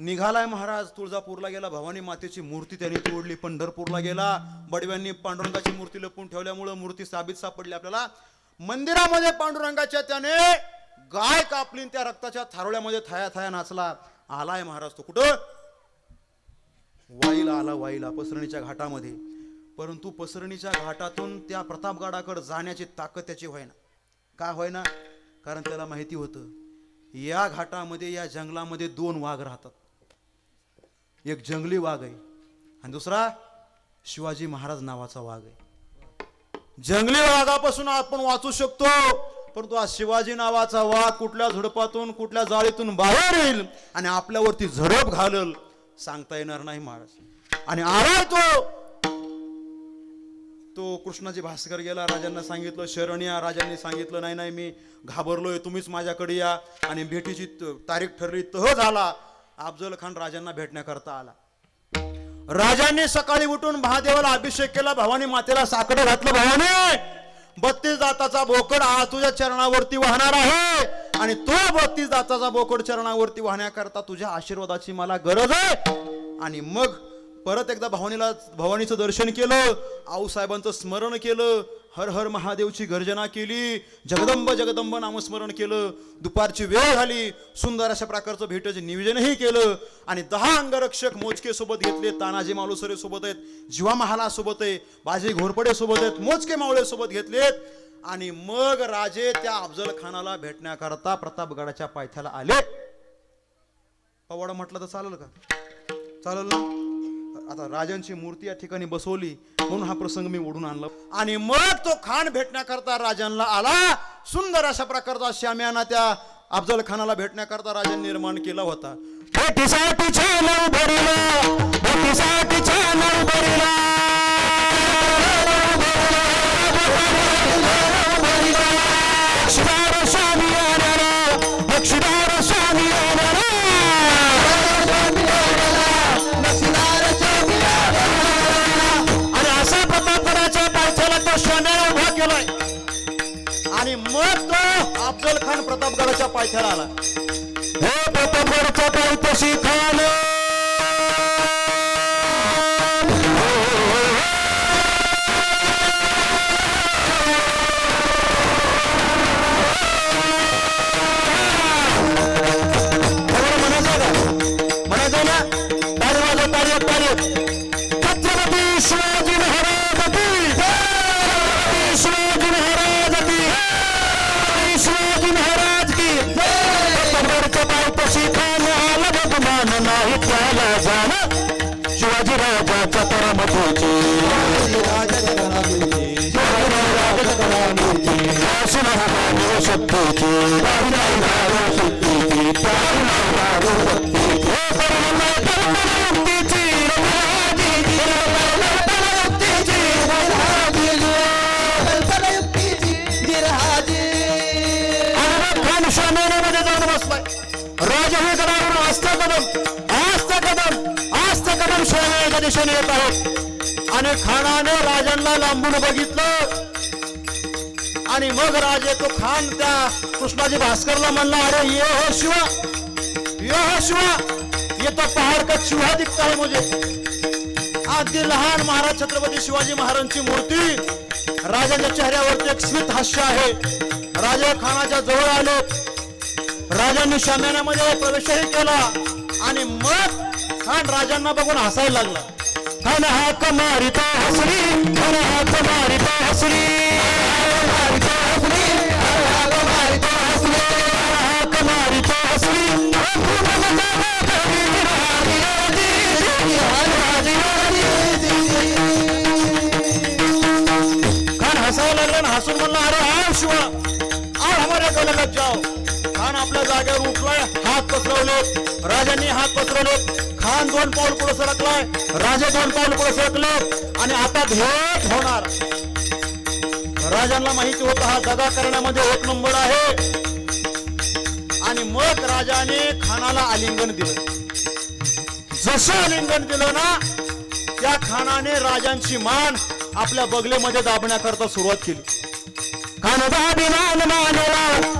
निघालाय महाराज. तुळजापूरला गेला भवानी मातेची मूर्ती त्यांनी तोडली पंढरपूरला गेला. बडव्यांनी पांडुरंगाची मूर्ती लपून ठेवल्यामुळं मूर्ती साबित सापडली आपल्याला. मंदिरामध्ये पांडुरंगाच्या त्याने गाय कापली त्या रक्ताच्या थारोळ्यामध्ये थाया थाया नाचला. आलाय महाराज तो कुठं? वाईला आला वाईला पसरणीच्या घाटामध्ये. परंतु पसरणीच्या घाटातून त्या प्रतापगडाकडे जाण्याची ताकद त्याची होईना. का होईना? कारण त्याला माहिती होतं या घाटामध्ये या जंगलामध्ये दोन वाघ राहतात. एक जंगली वाघ आहे. आणि दुसरा शिवाजी महाराज नावाचा वाघ आहे. जंगली वाघापासून आपण वाचू शकतो परंतु हा शिवाजी नावाचा वाघ कुठल्या झुडपातून कुठल्या जाळीतून बाहेर येईल आणि आपल्यावरती झडप घालल सांगता येणार नाही महाराज. आणि आलाय तो तो कृष्णाजी भास्कर गेला राजांना सांगितलं शरण या राजांनी सांगितलं नाही नाही मी घाबरलोय तुम्हीच माझ्याकडे या. आणि भेटीची तारीख ठरली तह झाला. अफजल खान राजांना भेटण्याकरता आला. राजांनी सकाळी उठून महादेवाला अभिषेक केला. भवानी मातेला साकडं घातलं. भवानी बत्तीस दाताचा बोकड आज तुझ्या चरणावरती वाहणार आहे. आणि तो बत्तीस दाताचा बोकड चरणावरती वाहण्याकरता तुझ्या आशीर्वादाची मला गरज आहे. आणि मग परत एकदा भवानीला भवानीचं दर्शन केलं. आऊसाहेबांचं स्मरण केलं. हर हर महादेवची गर्जना केली जगदंब जगदंब नामस्मरण केलं दुपारची वेळ झाली सुंदर अशा प्रकारचं भेटचं नियोजनही केलं आणि दहा अंगरक्षक मोजके सोबत घेतले तानाजी मालुसरे सोबत आहेत जीवा महाला सोबत आहे बाजी घोरपडे सोबत आहेत मोजके मावळे सोबत घेतलेत आणि मग राजे त्या अफजल खानाला भेटण्याकरता प्रतापगडाच्या पायथ्याला आले. पवाडा म्हटलं तर चालेल का? चालेल ना? आता राजांची मूर्ती या ठिकाणी बसवली म्हणून हा प्रसंग मी ओढून आणला. आणि मग तो खान भेटण्याकरता राजांना आला. सुंदर अशा प्रकारचा श्याम्याना त्या अफजल खानाला भेटण्याकरता राजांनी निर्माण केला होता. भेटीसाठी प्रतापगडाच्या पायथ्याला आला. हे प्रतापगडच्या पायथ्याशी नाही त्याला जाण. शिवाजी राजाच्या परमतेची शक्तीची शक्तीची दिशेने येत आहोत. आणि खानाने राजांना लांबून बघितलं आणि मग राजे तो खान त्या कृष्णाजी भास्करला म्हणला अरे ये हो शिवा. ये हो शिवा. ये तो पहाड़ का चूहा दिखता है मुझे. अगदी लहान महाराज छत्रपती शिवाजी महाराजांची मूर्ती राजाच्या चेहऱ्यावरती एक स्मित हास्य आहे. राजा खानाच्या जवळ आले. राजांनी शाम्यानामध्ये प्रवेशही केला. आणि मग खान राजांना बघून हसायला लागला. खान हाक मारिता हसरी खान हाक मारिता हसरी हाक मारिता हसरी हाक मारिता हसरी खान हसायला लागला हसून म्हणला अरे आओ शिवा आओ हमारे गले जाओ. खान आपल्या जागेवर उठलाय हात पसरवले राजांनी हात पसरवले खान दोन पाऊल पुढे सरकलाय राजा दोन पाऊल पुढे सरकले आणि आता भेट होणार. राजांना माहिती होतं हा दगा करण्यामध्ये एक नंबर आहे. आणि मग राजाने खानाला आलिंगन दिलं. जसं आलिंगन दिलं ना त्या खानाने राजांची मान आपल्या बगलेमध्ये दाबण्याकरता सुरुवात केली. खानदाभिमान मानला खानदाभिमान मानला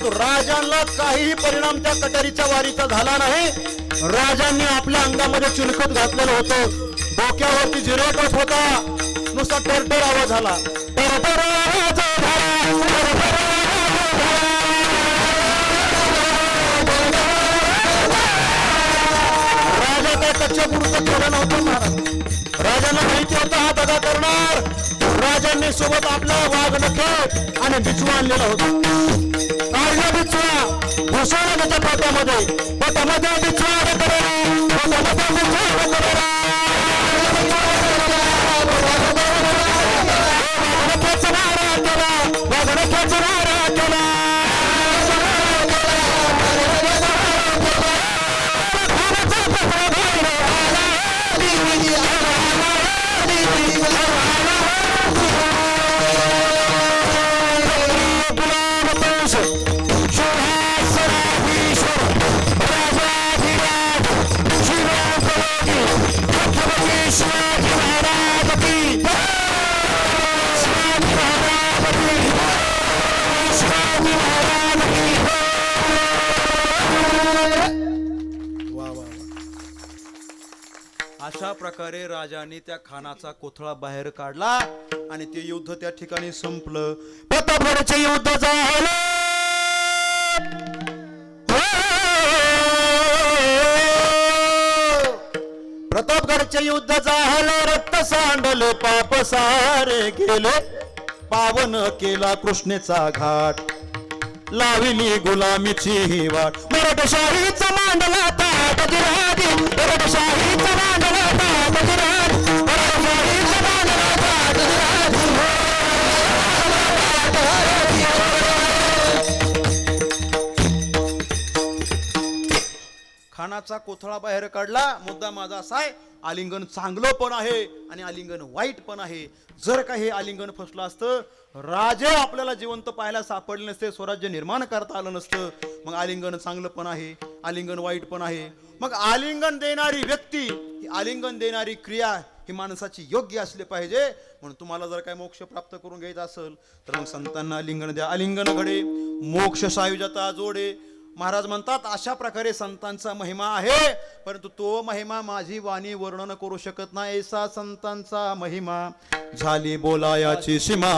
परंतु राजांना काहीही परिणाम त्या कटारीच्या वारीचा झाला नाही. राजांनी आपल्या अंगामध्ये चुलखत घातलेलं होतं. डोक्यावरती जिरेटच होता. नुसता टरटर आवाज झाला झाला, राजा काय कच्च्या पुरुष केलं नव्हतं महाराज. राजांना माहिती होतं हा दगा करणार. राजांनी सोबत आपला वाघ नखे आणि बिचवा आणलेला होता. काढला बिचवा घुसवला त्याच्या पोटामध्ये. पोटामध्ये बिचवा पोटामध्ये बिचवा. अशा प्रकारे राजाने त्या खानाचा कोथळा बाहेर काढला आणि ते युद्ध त्या ठिकाणी संपलं. प्रतापगडचे युद्ध झालं. प्रतापगडचे युद्ध झालं रक्त सांडले पाप सारे गेले. पावन केला कृष्णेचा घाट. लाविली गुलामीची ही वाट. मराठशाहीचा मांडला ताट जिरादी मराठशाहीचा मांडला ताट जिरादी खानाचा कोथळा बाहेर काढला. मुद्दा माझा असा आहे आलिंगन चांगलं पण आहे आणि आलिंगन वाईट पण आहे. जर का हे आलिंगन फसलं असतं राजे आपल्याला जिवंत पाहायला सापडले नसते स्वराज्य निर्माण करता आलं नसतं. मग आलिंगन चांगलं पण आहे आलिंगन वाईट पण आहे. मग आलिंगन देणारी व्यक्ती ही आलिंगन देणारी क्रिया ही माणसाची योग्य असली पाहिजे. म्हणून तुम्हाला जर काय मोक्ष प्राप्त करून घ्यायचा असेल तर मग संतांना आलिंगन द्या. आलिंगन घडे मोक्ष सायुजता जोडे. महाराज म्हणतात अशा प्रकारे संतांचा महिमा आहे. परंतु तो महिमा माझी वाणी वर्णन करू शकत नाही. ऐसा संतांचा महिमा झाली बोलायाची सीमा.